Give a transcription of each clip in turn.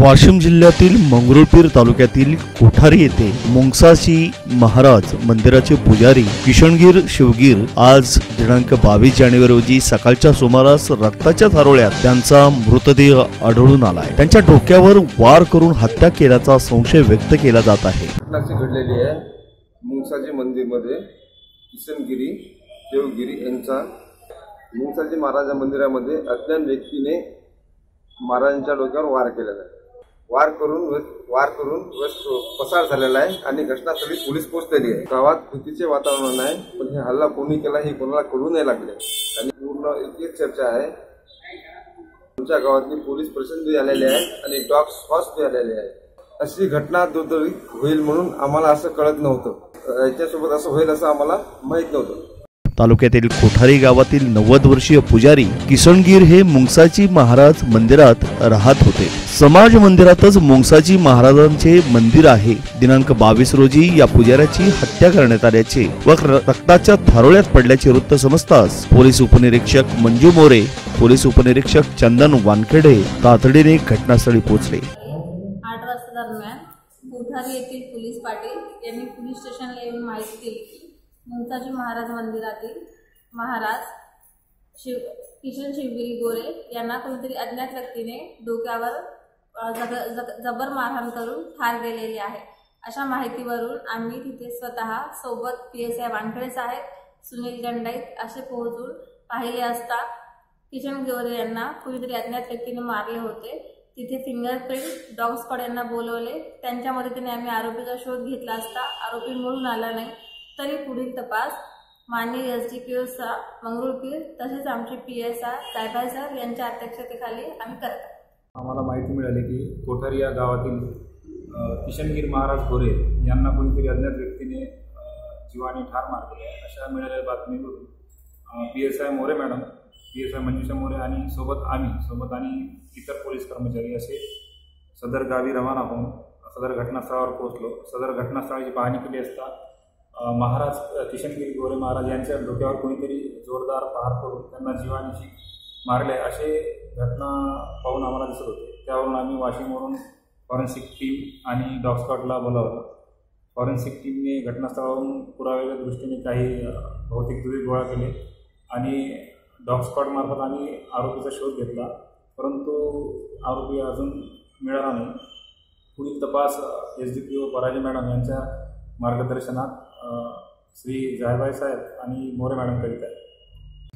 वाशिम जिल्ह्यातील मंगरुळपीर तालुक्यातील कोठारी येथे मुंगसाशी महाराज मंदिराचे पुजारी किशनगीर शिवगीर आज दिनांक बावीस जानेवारी रोजी सकाळच्या सुमारास रक्ताच्या थारोळ्यात त्यांचा मृतदेह आढळून आलाय. त्यांच्या डोक्यावर वार करून हत्या केल्याचा संशय व्यक्त केला जात आहे. घटनाची घडलेली आहे. मुंगसाजी मंदिरमध्ये किशनगिरी देवगिरी यांचा मुंगसाजी महाराजा मंदिरामध्ये अज्ञान व्यक्तीने महाराजांच्या डोक्यावर वार केलेला आहे. वार करून वार करून पसार झालेला आहे आणि घटनास्थळी पोलीस पोहोचलेली आहे. गावात भीतीचे वातावरण आहे पण हे हल्ला कोणी केला हे कोणाला कळू नाही लागले. आणि पूर्ण एकच चर्चा आहे. तुमच्या गावातली पोलीस प्रशासन बी आलेले आहे आणि डॉग स्कॉच बी आलेले आहे अशी घटना दुर्दवी होईल म्हणून आम्हाला असं कळत नव्हतं. याच्यासोबत असं होईल असं आम्हाला माहीत नव्हतं. तालुक्यातील कोठारी गावातील नव्वद वर्षीय पुजारी किसणगीर हे मुंगसाची महाराज मंदिरात राहत होते. समाज मंदिरातच मुंगसाजी महाराजांचे मंदिर आहे. दिनांक बावीस रोजी या पुजाऱ्याची हत्या करण्यात आल्याचे व रक्ताच्या थारोळ्यात पडल्याचे वृत्त समजताच पोलीस उपनिरीक्षक मंजू मोरे पोलीस उपनिरीक्षक चंदन वानखेडे तातडीने घटनास्थळी पोहोचले. आठ वाजता दरम्यान कोठारी येथील पोलीस पाटील यांनी पोलीस स्टेशनला येऊन माहिती दिली. की महाराज मंदिरातील महाराज शिव किशन शिवगिरी गोरे यांना कोणीतरी अज्ञात व्यक्तीने डोक्यावर जग जग जबर मारहाण करून ठार गेलेली आहे. अशा माहितीवरून आम्ही तिथे स्वतः सोबत पी एस आय वानखडे साहेब सुनील गंडाईत असे पोहोचून पाहिले असता किशन गोरे यांना कुणीतरी अज्ञात व्यक्तीने मारले होते. तिथे फिंगरप्रिंट डॉग स्क्वॉड यांना बोलवले. त्यांच्या मदतीने आम्ही आरोपीचा शोध घेतला असता. आरोपी मिळून आला नाही. तरी पुढील तपास माननीय S D P O Mangrulpir तसेच आमचे पी एस आर साहेबाई सर यांच्या अध्यक्षतेखाली आम्ही करत आम्हाला माहिती मिळाली की कोठारी या गावातील किशनगीर महाराज गोरे यांना कोणीतरी अज्ञात व्यक्तीने जीवाने ठार मारले आहे. अशा मिळालेल्या बातमीवरून P S I More madam P S I Manjusha More आणि सोबत आम्ही सोबत आणि इतर पोलीस कर्मचारी असे सदर गावी रवाना होऊन सदर घटनास्थळावर पोहोचलो. सदर घटनास्थळाची पाहणी केली असता महाराज किशनगिरी गोरे महाराज यांच्या डोक्यावर कोणीतरी जोरदार प्रहार करून त्यांना जीवानिशी मारले असे घटना पाहून आम्हाला दिसत होते. त्यावरून आम्ही वाशिमवरून फॉरेन्सिक टीम आणि डॉग स्कॉटला बोलावलं. फॉरेन्सिक टीमने घटनास्थळावरून पुराव्याच्या दृष्टीने काही भौतिक दुवे गोळा केले आणि डॉग स्कॉटमार्फत आम्ही आरोपीचा शोध घेतला. परंतु आरोपी अजून मिळाला नाही. पुढील तपास S D P O Paraji madam यांच्या मार्गदर्शनात श्री जायबाई साहेब आणि मोरे मॅडम करीत आहेत.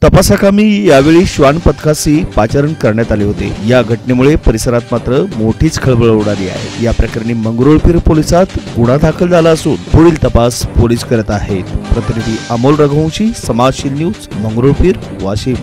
तपासाकामी यावेळी श्वान पथकाशी पाचारण करण्यात आले होते. या घटनेमुळे परिसरात मात्र मोठीच खळबळ उडाली आहे. या प्रकरणी मंगरुळपीर पोलिसात गुन्हा दाखल झाला असून पुढील तपास पोलीस करत आहेत. प्रतिनिधी अमोल रघुवंशी समाजशील न्यूज मंगरुळपीर वाशिम.